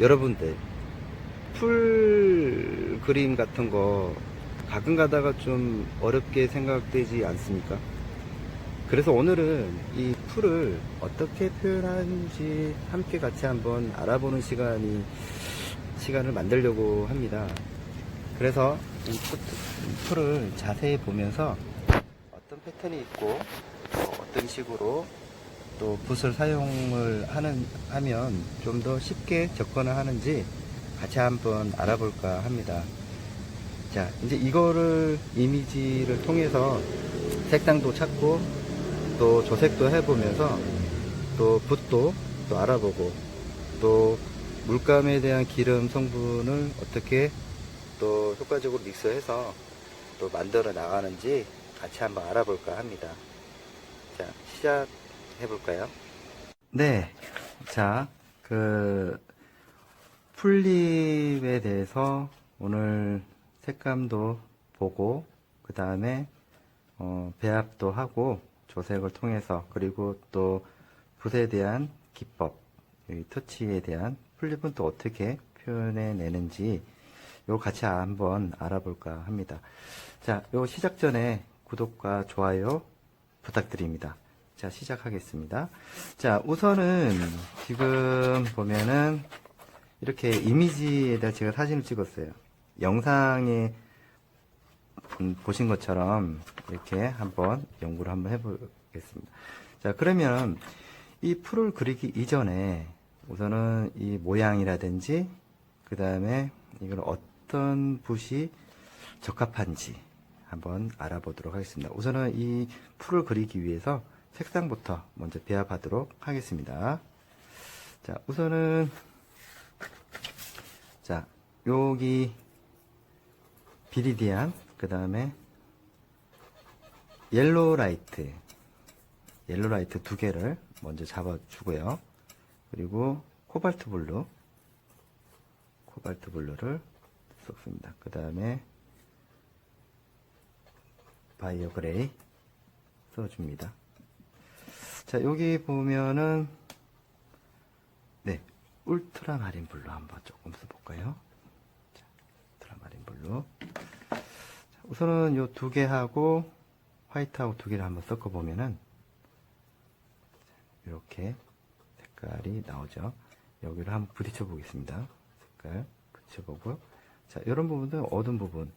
여러분들 풀 그림 같은 거 가끔 가다가 좀 어렵게 생각되지 않습니까? 그래서 오늘은 이 풀을 어떻게 표현하는지 함께 같이 한번 알아보는 시간이 시간을 만들려고 합니다. 그래서 이 풀을 자세히 보면서 어떤 패턴이 있고 또 어떤 식으로 또 붓을 사용을 하는 하면 좀 더 쉽게 접근을 하는지 같이 한번 알아볼까 합니다. 자, 이제 이거를 이미지를 통해서 색상도 찾고 또 조색도 해보면서 또 붓도 또 알아보고 또 물감에 대한 기름 성분을 어떻게 또 효과적으로 믹스해서 또 만들어 나가는지 같이 한번 알아볼까 합니다. 자, 시작 해 볼까요? 네. 자, 그, 풀립에 대해서 오늘 색감도 보고, 그 다음에, 어, 배합도 하고, 조색을 통해서, 그리고 또, 붓에 대한 기법, 이 터치에 대한 풀립은 또 어떻게 표현해 내는지, 요 같이 한번 알아볼까 합니다. 자, 요 시작 전에 구독과 좋아요 부탁드립니다. 자, 시작하겠습니다. 자, 우선은 지금 보면은 이렇게 이미지에다 제가 사진을 찍었어요. 영상에 음, 보신 것처럼 이렇게 한번 연구를 한번 해보겠습니다. 자, 그러면 이 풀을 그리기 이전에 우선은 이 모양이라든지 그 다음에 이걸 어떤 붓이 적합한지 한번 알아보도록 하겠습니다. 우선은 이 풀을 그리기 위해서 색상부터 먼저 배합하도록 하겠습니다. 자, 우선은 자, 여기 비리디안, 그 다음에 옐로우 라이트, 옐로우 라이트 두 개를 먼저 잡아주고요. 그리고 코발트 블루, 코발트 블루를 섞습니다. 그 다음에 바이오 그레이 써줍니다. 자, 여기 보면은, 네, 울트라 마린 블루 한번 조금 써볼까요? 자, 울트라 마린 블루. 자, 우선은 요 두 개 하고, 화이트하고 두 개를 한번 섞어 보면은, 이렇게 색깔이 나오죠. 여기를 한번 부딪혀 보겠습니다. 색깔 붙여보고. 자, 이런 부분도 어두운 부분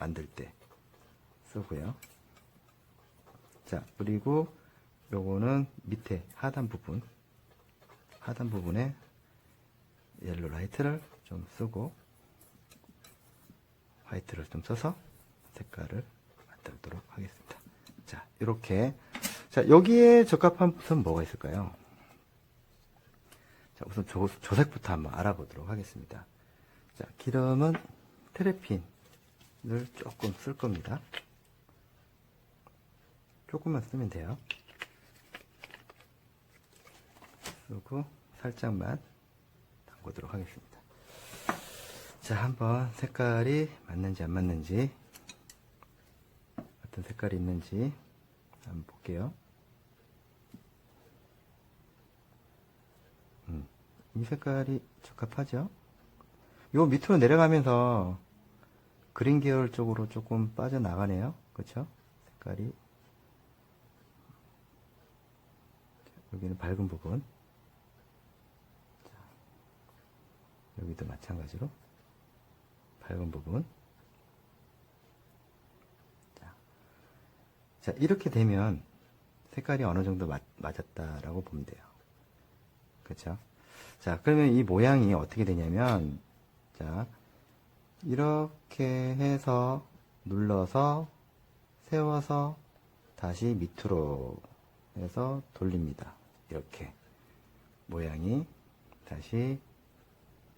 만들 때 쓰고요. 자, 그리고 요거는 밑에 하단 부분, 하단 부분에 옐로 라이트를 좀 쓰고, 화이트를 좀 써서 색깔을 만들도록 하겠습니다. 자, 이렇게. 자, 여기에 적합한 붓은 뭐가 있을까요? 자, 우선 조, 조색부터 한번 알아보도록 하겠습니다. 자, 기름은 테레핀을 조금 쓸 겁니다. 조금만 쓰면 돼요. 쓰고 살짝만 담그도록 하겠습니다. 자, 한번 색깔이 맞는지 안 맞는지 어떤 색깔이 있는지 한번 볼게요. 음, 이 색깔이 적합하죠? 요 밑으로 내려가면서 그린 계열 쪽으로 조금 빠져나가네요. 그쵸? 색깔이. 자, 여기는 밝은 부분. 자, 여기도 마찬가지로 밝은 부분. 자, 자, 이렇게 되면 색깔이 어느 정도 맞, 맞았다라고 보면 돼요. 그쵸? 자, 그러면 이 모양이 어떻게 되냐면, 자, 이렇게 해서 눌러서 세워서 다시 밑으로 해서 돌립니다. 이렇게. 모양이 다시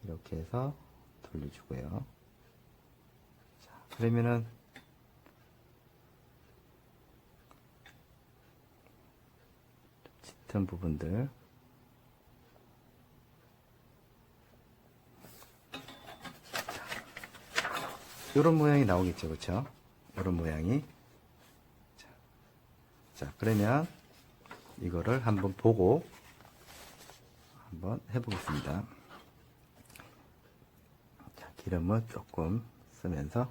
이렇게 해서 돌려주고요. 자, 그러면은 짙은 부분들 이런 모양이 나오겠죠, 그렇죠? 이런 모양이. 자, 자, 그러면 이거를 한번 보고 한번 해보겠습니다. 기름을 조금 쓰면서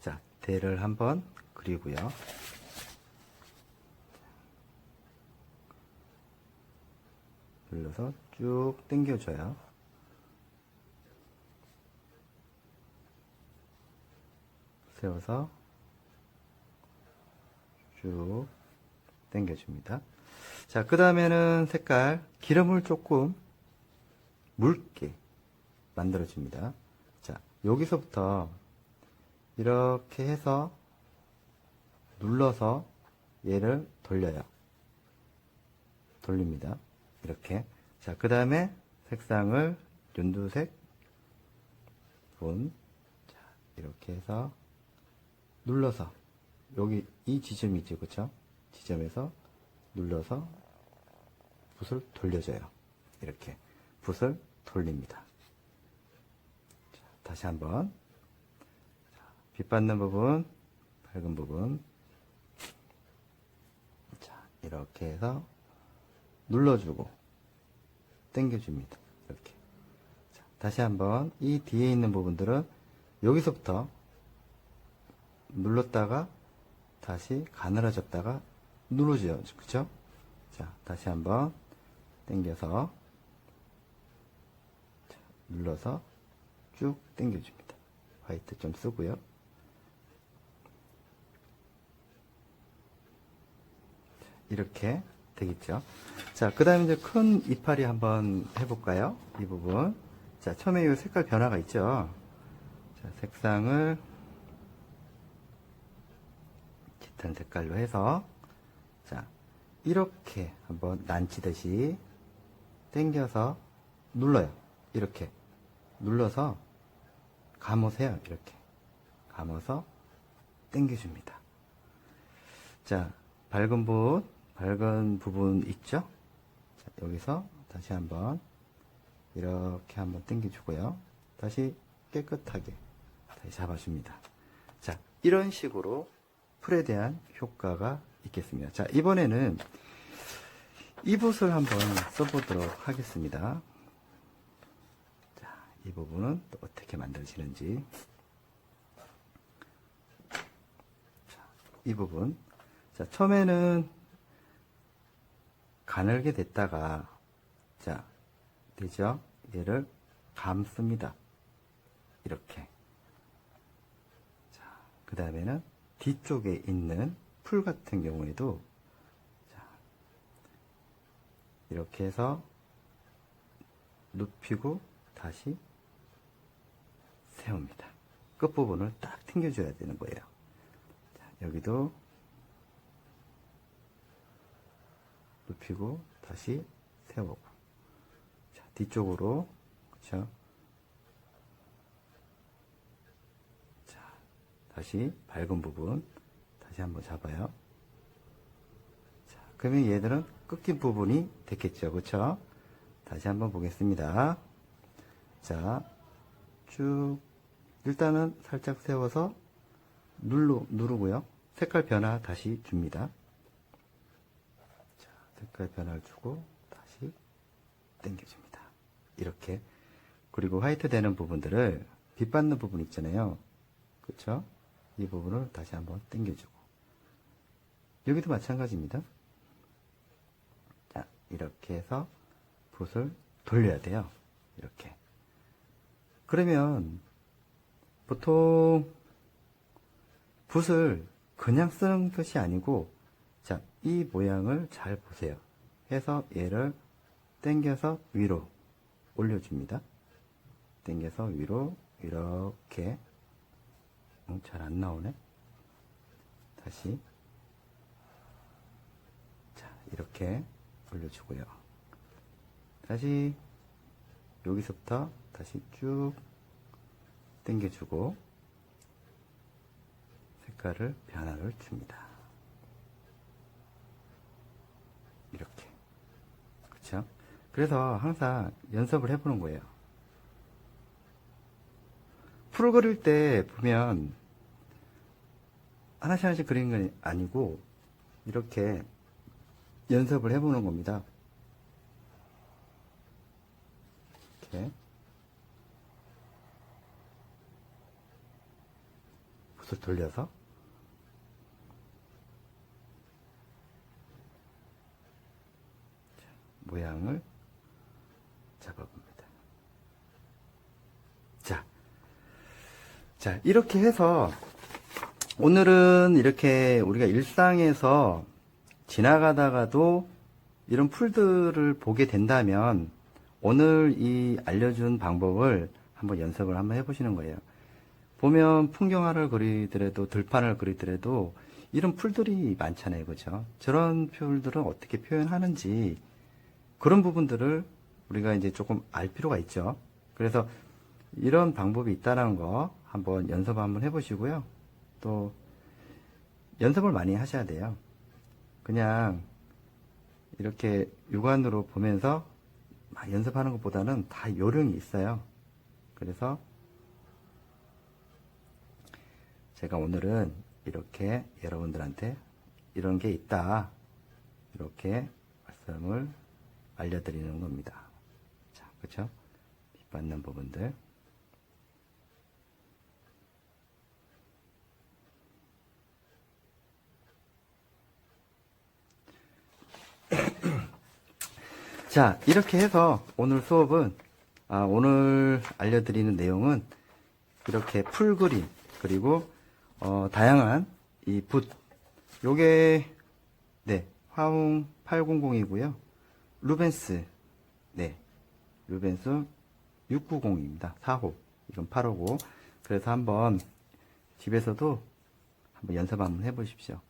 자 대를 한번 그리고요. 눌러서 쭉 당겨줘요. 세워서 쭉 당겨줍니다. 자, 그 다음에는 색깔, 기름을 조금 묽게 만들어줍니다. 자, 여기서부터 이렇게 해서 눌러서 얘를 돌려요. 돌립니다. 이렇게. 자, 그 다음에 색상을 연두색, 분. 자, 이렇게 해서 눌러서 여기 이 지점이 있죠, 그쵸? 지점에서 눌러서 붓을 돌려줘요. 이렇게 붓을 돌립니다. 자, 다시 한번 자, 빛 받는 부분, 밝은 부분. 자, 이렇게 해서 눌러주고 당겨줍니다. 이렇게. 자, 다시 한번 이 뒤에 있는 부분들은 여기서부터 눌렀다가 다시 가늘어졌다가 누르죠. 그쵸? 자, 다시 한번 당겨서 자, 눌러서 쭉 당겨줍니다. 화이트 좀 쓰고요. 자, 이렇게 되겠죠. 자, 그 다음에 이제 큰 이파리 한번 해볼까요? 이 부분. 자, 처음에 이 색깔 변화가 있죠. 자, 색상을 짙은 색깔로 해서 자 이렇게 한번 난치듯이 당겨서 눌러요 이렇게 눌러서 감으세요 이렇게. 감아서 당겨줍니다. 자 밝은 부분 밝은 부분 있죠? 자, 여기서 다시 한번 이렇게 한번 당겨주고요. 다시 깨끗하게 다시 잡아줍니다. 자 이런 식으로 풀에 대한 효과가 있겠습니다. 자, 이번에는 이 붓을 한번 써보도록 하겠습니다. 자, 이 부분은 또 어떻게 만들어지는지. 자, 이 부분. 자, 처음에는 가늘게 됐다가, 자, 되죠? 얘를 감습니다. 이렇게. 자, 그 다음에는 뒤쪽에 있는 풀 같은 경우에도 자, 이렇게 해서 눕히고 다시 세웁니다. 끝부분을 딱 튕겨줘야 되는 거예요. 자, 여기도 눕히고 다시 세우고 자, 뒤쪽으로 그렇죠? 다시 밝은 부분 다시 한번 잡아요. 자, 그러면 얘들은 끊긴 부분이 됐겠죠. 그쵸? 다시 한번 보겠습니다. 자, 쭉 일단은 살짝 세워서 눌러, 누르고요. 색깔 변화 다시 줍니다. 자, 색깔 변화를 주고 다시 당겨줍니다. 이렇게. 그리고 화이트 되는 부분들을 빛 받는 부분 있잖아요. 그쵸? 이 부분을 다시 한번 당겨주고 여기도 마찬가지입니다. 자 이렇게 해서 붓을 돌려야 돼요. 이렇게 그러면 보통 붓을 그냥 쓰는 것이 아니고 자, 이 모양을 잘 보세요. 해서 얘를 당겨서 위로 올려줍니다. 당겨서 위로 이렇게 어, 잘안 나오네. 다시. 자, 이렇게 올려주고요. 다시 여기서부터 다시 쭉 당겨주고 색깔을 변화를 줍니다. 이렇게. 그쵸? 그래서 항상 연습을 해보는 거예요. 풀을 그릴 때 보면 하나씩 하나씩 그리는 건 아니고 이렇게 연습을 해보는 겁니다. 이렇게 붓을 돌려서 자, 모양을 잡아봅니다. 자, 자 이렇게 해서 오늘은 이렇게 우리가 일상에서 지나가다가도 이런 풀들을 보게 된다면 오늘 이 알려준 방법을 한번 연습을 한번 해보시는 거예요. 보면 풍경화를 그리더라도 들판을 그리더라도 이런 풀들이 많잖아요. 그죠? 저런 풀들은 어떻게 표현하는지 그런 부분들을 우리가 이제 조금 알 필요가 있죠. 그래서 이런 방법이 있다는 거 한번 연습 한번 해보시고요. 또 연습을 많이 하셔야 돼요. 그냥 이렇게 육안으로 보면서 막 연습하는 것보다는 다 요령이 있어요. 그래서 제가 오늘은 이렇게 여러분들한테 이런 게 있다. 이렇게 말씀을 알려드리는 겁니다. 자, 그쵸? 빛받는 부분들. 자, 이렇게 해서 오늘 수업은, 아, 오늘 알려드리는 내용은 이렇게 풀 그림, 그리고, 어, 다양한 이 붓. 요게, 네, 화웅 800이고요. 루벤스, 네, 루벤스 690입니다. 4호. 이건 8호고. 그래서 한번 집에서도 한번 연습 한번 해보십시오.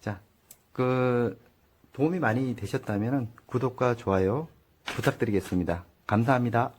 자, 그, 도움이 많이 되셨다면 구독과 좋아요 부탁드리겠습니다. 감사합니다.